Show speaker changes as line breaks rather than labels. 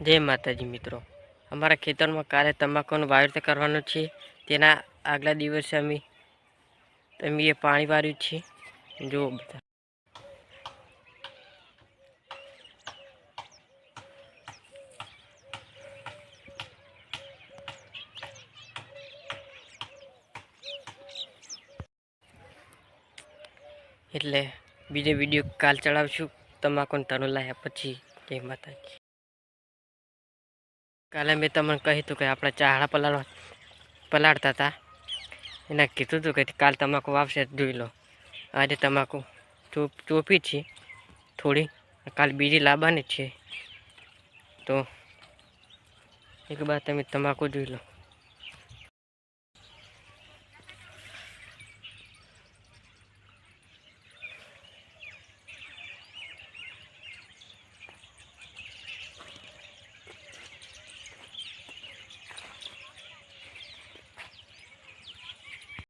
જય માતાજી મિત્રો. અમારા ખેતરમાં કાલે તમાકુનું વાવેતર કરવાનું છે. તેના આગલા દિવસે અમે અમે એ પાણી વાર્યું છે. જુઓ બધા. એટલે બીજો વીડિયો કાલ ચડાવશું તમાકુને તનું લાવ્યા પછી. જય માતાજી. કાલે મેં તમને કહ્યું હતું કે આપણે ચાહડા પલાડવા પલાળતા હતા એને કીધું હતું કે કાલ તમાકુ આવશે જોઈ લો. આજે તમાકુ ચોપ છે થોડી, કાલ બીજી લાવવાની છે. તો એક બાદ તમે તમાકુ જોઈ લો.